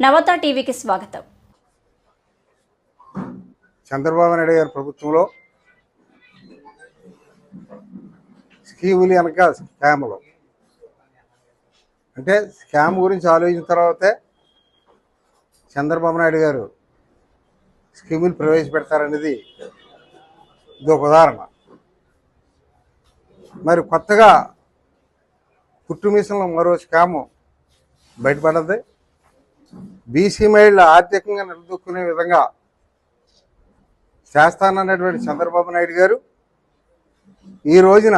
నవత టీవీకి స్వాగతం. చంద్రబాబు నాయుడు గారి ప్రభుత్వంలో స్కీములు వెనక స్కాములు. అంటే స్కామ్ గురించి ఆలోచించిన తర్వాతే చంద్రబాబు నాయుడు గారు స్కీములు ప్రవేశపెడతారనేది ఇది ఒక ఉదాహరణ. మరి కొత్తగా పుట్టు మిషన్లో మరో స్కాము బయటపడద్ది బీసీ మహిళలు ఆర్థికంగా నిలదొక్కునే విధంగా చేస్తానన్నటువంటి చంద్రబాబు నాయుడు గారు ఈ రోజున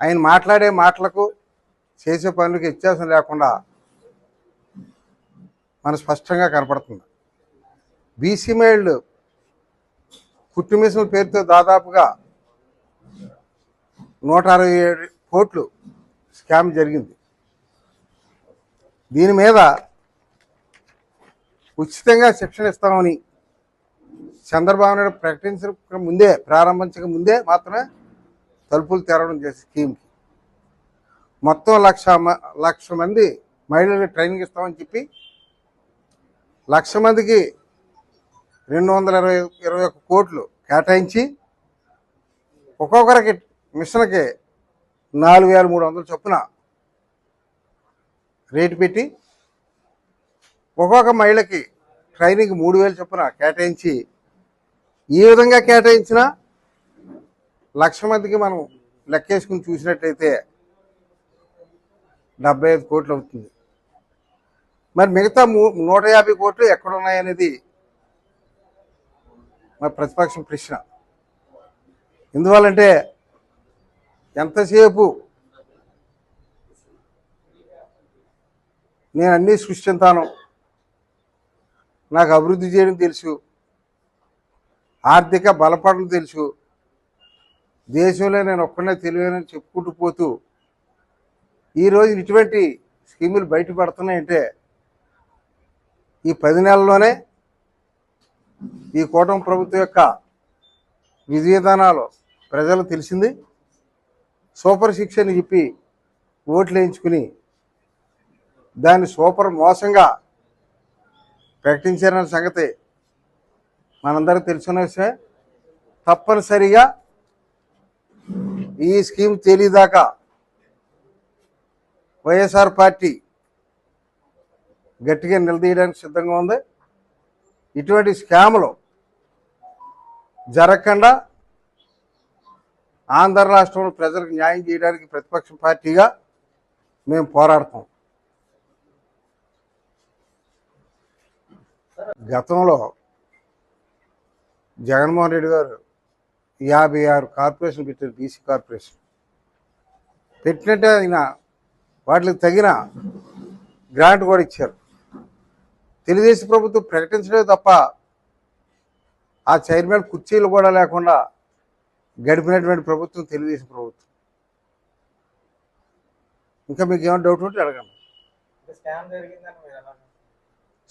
ఆయన మాట్లాడే మాటలకు చేసే పనులకు వ్యత్యాసం లేకుండా మన స్పష్టంగా కనపడుతుంది. బీసీ మహిళలు కుట్టుమిషన్ పేరుతో దాదాపుగా నూట అరవై ఏడు కోట్లు స్కామ్ జరిగింది. దీని మీద ఉచితంగా శిక్షణ ఇస్తామని చంద్రబాబు నాయుడు ప్రకటించక ముందే ప్రారంభించక ముందే మాత్రమే తలుపులు తెరవడం చేసే స్కీమ్కి. మొత్తం లక్ష మ- లక్ష మంది మహిళలకు ట్రైనింగ్ ఇస్తామని చెప్పి లక్ష మందికి రెండు వందల ఇరవై ఇరవై ఒక్క కోట్లు కేటాయించి ఒక్కొక్కరికి మిషన్కి నాలుగు వేల మూడు వందల చొప్పున రేటు పెట్టి ఒక్కొక్క మహిళకి ట్రైనింగ్ మూడు వేలు చొప్పున కేటాయించి ఈ విధంగా కేటాయించిన లక్ష మందికి మనం లెక్కేసుకుని చూసినట్టయితే డెబ్బై ఐదు కోట్లు అవుతుంది. మరి మిగతా మూ నూట యాభై కోట్లు ఎక్కడ ఉన్నాయనేది మరి ప్రతిపక్షం ప్రశ్న. ఎందువల్లంటే ఎంతసేపు నేను అన్నీ సృష్టింతాను నాకు అభివృద్ధి చేయడం తెలుసు. ఆర్థిక బలపడడం తెలుసు. దేశంలో నేను ఒక్కనే తెలియనని చెప్పుకుంటూ పోతూ ఈరోజు ఇటువంటి స్కీములు బయటపడుతున్నాయంటే ఈ పది నెలల్లోనే ఈ కూటమి ప్రభుత్వం యొక్క విధి విధానాలు ప్రజలకు తెలిసింది. సూపర్ శిక్ష అని చెప్పి ఓట్లు వేయించుకుని దాన్ని సూపర్ మోసంగా ప్రకటించారన్న సంగతి మనందరూ తెలిసిన విషయమే. తప్పనిసరిగా ఈ స్కీమ్ తెలియదాకా వైఎస్ఆర్ పార్టీ గట్టిగా నిలదీయడానికి సిద్ధంగా ఉంది. ఇటువంటి స్కాములు జరగకుండా ఆంధ్ర రాష్ట్రంలో ప్రజలకు న్యాయం చేయడానికి ప్రతిపక్ష పార్టీగా మేము పోరాడతాం గతంలో జగన్మోహన్ రెడ్డి గారు యాభై ఆరు కార్పొరేషన్ పెట్టారు బీసీ కార్పొరేషన్. పెట్టినట్టే ఆయన వాటికి తగిన గ్రాంట్ కూడా ఇచ్చారు. తెలుగుదేశం ప్రభుత్వం ప్రకటించడమే తప్ప ఆ చైర్మన్ కుర్చీలు కూడా లేకుండా గడిపినటువంటి ప్రభుత్వం తెలుగుదేశం ప్రభుత్వం. ఇంకా మీకు ఏమైనా డౌట్ ఉంటే అడగండి స్కామ్ జరిగిందని మీరు ఎలా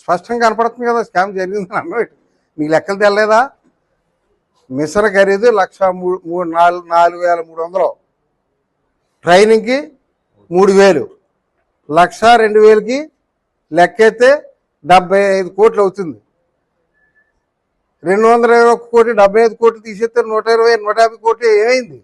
స్పష్టంగా కనపడుతుంది కదా స్కామ్ జరిగిందని అన్నట్టు మీకు లెక్కలు తెల్లలేదా? మిషన్ ఖరీదు లక్ష మూడు మూడు నాలుగు నాలుగు వేల మూడు వందలు. ట్రైనింగ్కి మూడు వేలు. లక్ష రెండు వేలకి లెక్కైతే డెబ్బై ఐదు కోట్లు అవుతుంది. రెండు వందల ఇరవై ఒక్క కోటి డెబ్బై ఐదు కోట్లు తీసేస్తే నూట ఇరవై నూట యాభై కోట్లు ఏమైంది?